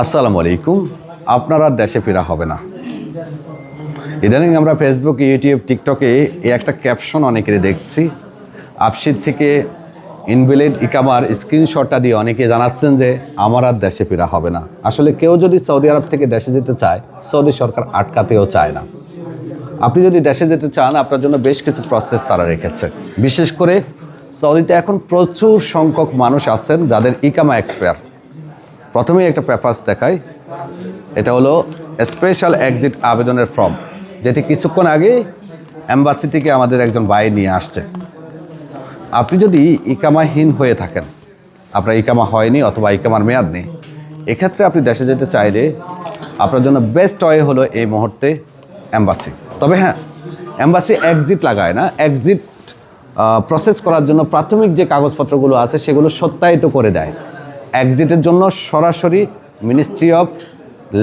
আসসালামু আলাইকুম। আপনারা দেশে ফেরা হবে না। ইদানিং আমরা ফেসবুক ইউটিউব টিকটকে এই একটা ক্যাপশন অনেকেরই দেখছি। আপসিদ থেকে ইনভ্যালিড ইকামার স্ক্রিনশটটা দিয়ে অনেকে জানাচ্ছেন যে, আমার আর দেশে ফেরা হবে না। আসলে কেউ যদি সৌদি আরব থেকে দেশে যেতে চায়, সৌদি সরকার আটকাতেও চায় না। আপনি যদি দেশে যেতে চান, আপনার জন্য বেশ কিছু প্রসেস তারা রেখেছে। বিশেষ করে সৌদিতে এখন প্রচুর সংখ্যক মানুষ আছেন যাদের ইকামা এক্সপায়ার প্রথমেই একটা পেপার্স দেখাই। এটা হলো স্পেশাল এক্সিট আবেদনের ফর্ম, যেটি কিছুক্ষণ আগে অ্যাম্বাসি থেকে আমাদের একজন ভাই নিয়ে আসছে। আপনি যদি ইকামাহীন হয়ে থাকেন, আপনার ইকামা হয়নি অথবা ইকামার মেয়াদ নেই, এক্ষেত্রে আপনি দেশে যেতে চাইলে আপনার জন্য বেস্ট ওয়ে হলো এই মুহূর্তে অ্যাম্বাসি তবে হ্যাঁ অ্যাম্বাসি এক্সিট লাগায় না। এক্সিট প্রসেস করার জন্য প্রাথমিক যে কাগজপত্রগুলো আছে, সেগুলো সত্যায়িত করে দেয়। এক্সিটের জন্য সরাসরি মিনিস্ট্রি অফ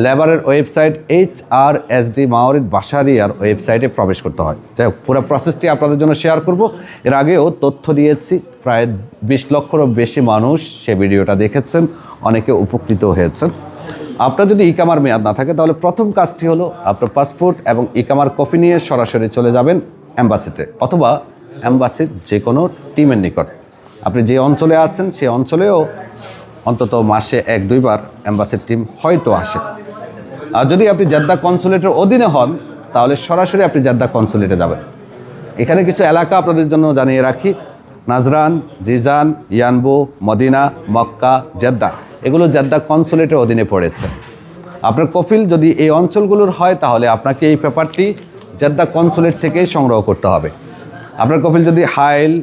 লেবারের website H R S D Mawarid বাসারিয়ার ওয়েবসাইটে প্রবেশ করতে হয়। যাই হোক, পুরো প্রসেসটি আপনাদের জন্য শেয়ার করব। এর আগেও তথ্য দিয়েছি, প্রায় বিশ লক্ষেরও বেশি মানুষ সে ভিডিওটা দেখেছেন, অনেকে উপকৃত হয়েছেন। আপনার যদি ইকামার মেয়াদ না থাকে, তাহলে প্রথম কাজটি হলো আপনার পাসপোর্ট এবং ইকামার কপি নিয়ে সরাসরি চলে যাবেন অ্যাম্বাসিতে অথবা অ্যাম্বাসির যে কোনো টিমের নিকট। আপনি যে অঞ্চলে আছেন সেই অঞ্চলেও অন্তত মাসে এক, দুইবার অ্যাম্বাসির টিম হয়তো আসে। আর যদি আপনি জেদ্দা কনসুলেটের অধীনে হন, তাহলে সরাসরি আপনি জেদ্দা কনসুলেটে যাবেন। এখানে কিছু এলাকা আপনাদের জন্য জানিয়ে রাখি। Najran, Jizan, Yanbu, Medina, Mecca, Jeddah, এগুলো জেদ্দা কনসুলেটের অধীনে পড়েছে। আপনার কফিল যদি এই অঞ্চলগুলোর হয়, তাহলে আপনাকে এই পেপারটি জেদ্দা কনসুলেট থেকেই সংগ্রহ করতে হবে। আপনার কফিল যদি হাইল,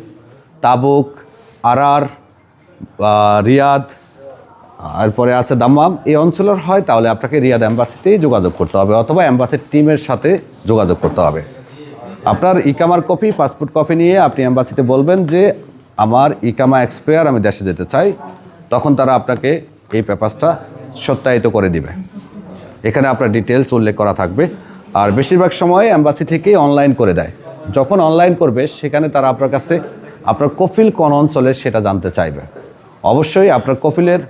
তাবুক, আরার রিয়াদ এরপরে আছে দাম্মাম। এই অঞ্চলের হয়, তাহলে আপনাকে রিয়াদ অ্যাম্বাসিতেই যোগাযোগ করতে হবে অথবা অ্যাম্বাসির টিমের সাথে যোগাযোগ করতে হবে। আপনার ইকামার কপি, পাসপোর্ট কপি নিয়ে আপনি অ্যাম্বাসিতে বলবেন যে, আমার ইকামা এক্সপায়ার, আমি দেশে যেতে চাই। তখন তারা আপনাকে এই পেপারসটা সত্যায়িত করে দিবে। এখানে আপনার ডিটেলস উল্লেখ করা থাকবে। আর বেশিরভাগ সময় অ্যাম্বাসি থেকেই অনলাইন করে দেয়। যখন অনলাইন করবে, সেখানে তারা আপনার কাছে আপনার কপিল কোন অঞ্চলে সেটা জানতে চাইবে। অবশ্যই আপনার কপিলের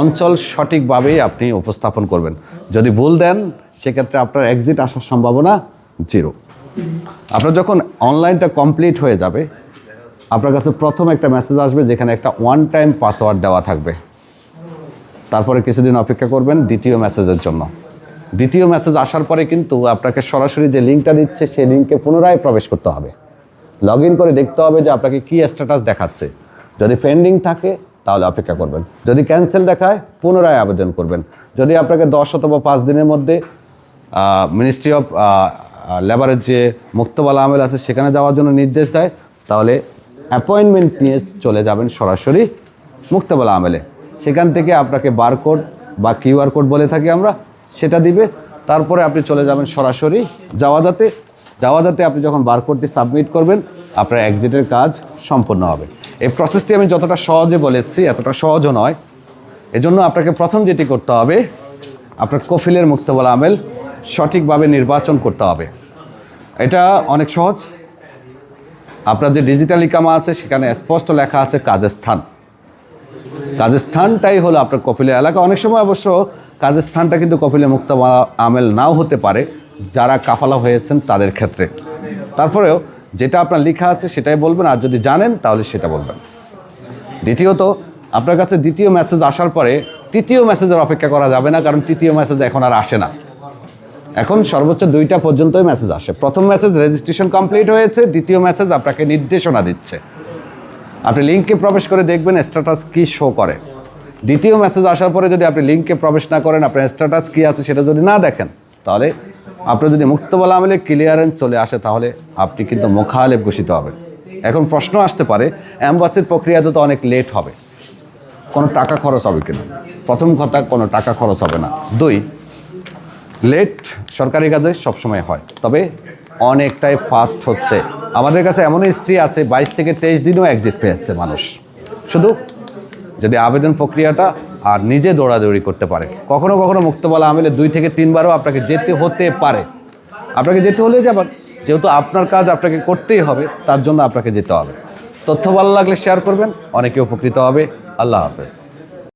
অঞ্চল সঠিকভাবেই আপনি উপস্থাপন করবেন। যদি ভুল দেন, সেক্ষেত্রে আপনার এক্সিট আসার সম্ভাবনা জিরো আপনার যখন অনলাইনটা কমপ্লিট হয়ে যাবে, আপনার কাছে প্রথম একটা মেসেজ আসবে যেখানে একটা ওয়ান টাইম পাসওয়ার্ড দেওয়া থাকবে। তারপরে কিছুদিন অপেক্ষা করবেন দ্বিতীয় মেসেজের জন্য। দ্বিতীয় মেসেজ আসার পরে কিন্তু আপনাকে সরাসরি যে লিঙ্কটা দিচ্ছে, সেই লিঙ্কে পুনরায় প্রবেশ করতে হবে। লগ করে দেখতে হবে যে আপনাকে কী স্ট্যাটাস দেখাচ্ছে। যদি পেন্ডিং থাকে তাহলে অপেক্ষা করবেন। যদি ক্যান্সেল দেখায়, পুনরায় আবেদন করবেন। যদি আপনাকে দশ অথবা পাঁচ দিনের মধ্যে মিনিস্ট্রি অফ লেবারের যে মুক্তবালা আমেল আছে, সেখানে যাওয়ার জন্য নির্দেশ দেয়, তাহলে অ্যাপয়েন্টমেন্ট নিয়ে চলে যাবেন সরাসরি মুক্তবালা আমেলে। সেখান থেকে আপনাকে বারকোড বা কিউআর কোড বলে থাকি আমরা, সেটা দিবে। তারপরে আপনি চলে যাবেন সরাসরি যাওয়া যাতে। যাওয়া যাতে আপনি যখন বারকোডটি সাবমিট করবেন, আপনার এক্সিটের কাজ সম্পন্ন হবে। এই প্রসেসটি আমি যতটা সহজে বলেছি, এতটা সহজও নয়। এজন্য আপনাকে প্রথম যেটি করতে হবে, আপনার কফিলের মুক্তবলা আমেল সঠিকভাবে নির্বাচন করতে হবে। এটা অনেক সহজ। আপনার যে ডিজিটাল ইকামা আছে, সেখানে স্পষ্ট লেখা আছে কাজের স্থান কাজের স্থানটাই হলো আপনার কপিলের এলাকা। অনেক সময় অবশ্য কাজের স্থানটা কিন্তু কপিলে মুক্ত আমেল নাও হতে পারে, যারা কাফালা হয়েছেন তাদের ক্ষেত্রে। তারপরেও যেটা আপনার লেখা আছে সেটাই বলবেন, আর যদি জানেন তাহলে সেটা বলবেন। দ্বিতীয়ত, আপনার কাছে দ্বিতীয় মেসেজ আসার পরে তৃতীয় মেসেজের অপেক্ষা করা যাবে না, কারণ তৃতীয় মেসেজ এখন আর আসে না। এখন সর্বোচ্চ দুইটা পর্যন্তই মেসেজ আসে। প্রথম মেসেজ রেজিস্ট্রেশন কমপ্লিট হয়েছে, দ্বিতীয় মেসেজ আপনাকে নির্দেশনা দিচ্ছে। আপনি লিঙ্কে প্রবেশ করে দেখবেন স্ট্যাটাস কি শো করে। দ্বিতীয় মেসেজ আসার পরে যদি আপনি লিঙ্কে প্রবেশ না করেন, আপনার স্ট্যাটাস কী আছে সেটা যদি না দেখেন, তাহলে আপনার যদি মুক্তবলা আমলে ক্লিয়ারেন্স চলে আসে, তাহলে আপনি কিন্তু মুখালেপ ঘোষিত হবেন। এখন প্রশ্ন আসতে পারে অ্যাম্বাসির প্রক্রিয়াতে তো অনেক লেট হবে। কোনো টাকা খরচ হবে কিনা? প্রথম কথা, কোনো টাকা খরচ হবে না। দুই লেট সরকারি কাজে সবসময় হয়, তবে অনেকটাই ফাস্ট হচ্ছে। আমাদের কাছে এমন হিস্ট্রি আছে, বাইশ থেকে তেইশ দিনও এক্সিট পেয়েছে মানুষ। শুধু যদি আবেদন প্রক্রিয়াটা আর নিজে দৌড়াদৌড়ি করতে পারে। কখনো কখনো মুক্তবলা আমিলে দুই থেকে তিনবারও আপনাকে যেতে হতে পারে। আপনাকে যেতে হলে যাবেন যেহেতু আপনার কাজ আপনাকে করতেই হবে, তার জন্য আপনাকে যেতে হবে। তথ্য ভালো লাগলে শেয়ার করবেন, অনেকে উপকৃত হবে। আল্লাহ হাফেজ।